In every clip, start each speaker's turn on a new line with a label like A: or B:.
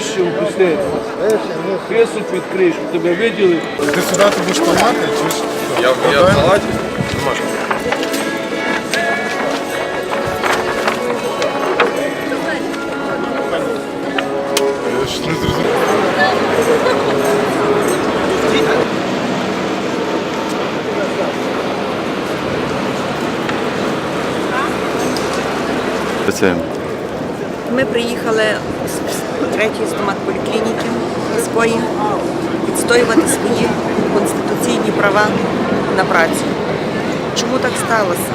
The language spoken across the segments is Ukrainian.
A: Ще впусти. Кресок відкриєш, тебе виділи.
B: Ти сюди ти будеш тримати? Чи ж?
C: Я, я в халаті.
B: Я ж не зрозумів.
C: Це
D: Ми приїхали з третьої стоматполіклініки міської відстоювати свої конституційні права на працю. Чому так сталося?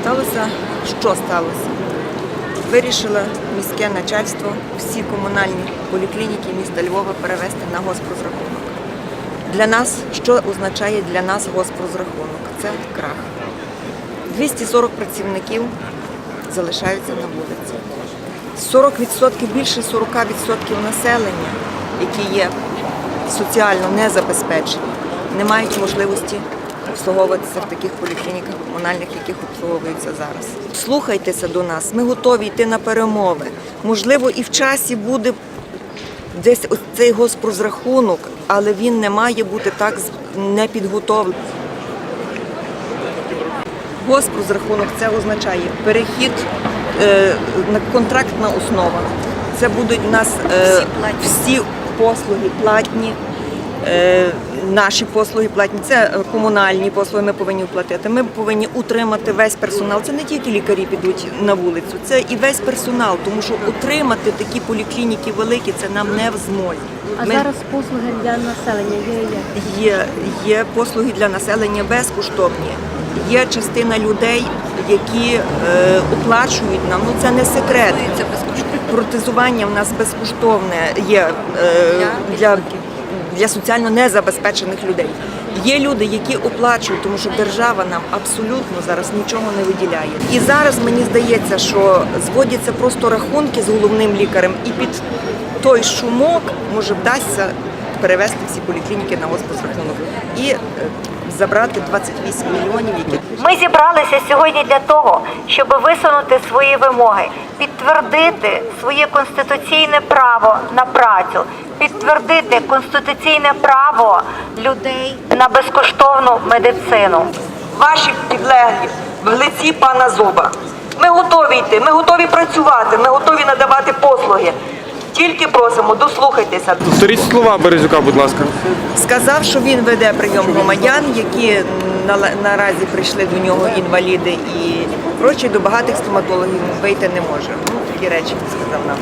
D: Сталося, що сталося? Вирішило міське начальство всі комунальні поліклініки міста Львова перевести на госпрозрахунок. Для нас, що означає для нас госпрозрахунок? Це крах. 240 працівників залишаються на вулиці. 40% більше 40% населення, які є соціально незабезпечені, не мають можливості обслуговуватися в таких поліклініках комунальних, яких обслуговуються зараз. Слухайтеся до нас, ми готові йти на перемови. Можливо, і в часі буде десь цей госпрозрахунок, але він не має бути так з- не підготовлений. Госпрозрахунок це означає перехід е, на контрактна основа. Це будуть у нас е, всі послуги платні. Е, наші послуги платні, це комунальні послуги, ми повинні оплатити. Ми повинні утримати весь персонал. Це не тільки лікарі підуть на вулицю, це і весь персонал, тому що утримати такі поліклініки великі це нам не в змозі.
E: А
D: Ми-
E: зараз послуги для населення є?
D: Є, є послуги для населення безкоштовні. Є частина людей, які е, оплачують нам. Ну це не секрет. Протезування в нас безкоштовне є е, для, для соціально незабезпечених людей. Є люди, які оплачують, тому що держава нам абсолютно зараз нічого не виділяє. І зараз мені здається, що зводяться просто рахунки з головним лікарем, і під той шумок може вдасться перевести всі поліклініки на госпозрахунок і е, забрати 28 мільйонів, які
F: Ми зібралися сьогодні для того, щоб висунути свої вимоги, підтвердити своє конституційне право на працю, підтвердити конституційне право людей на безкоштовну медицину.
D: ваші підлеглі в лиці пана Зуба. Ми готові йти, ми готові працювати, ми готові надавати послуги. Тільки просимо, дослухайтеся.
C: Повторіть слова Березюка, будь ласка.
D: Сказав, що він веде прийом громадян, які наразі прийшли до нього інваліди і прочі до багатих стоматологів вийти не може. Ну, такі речі він сказав нам.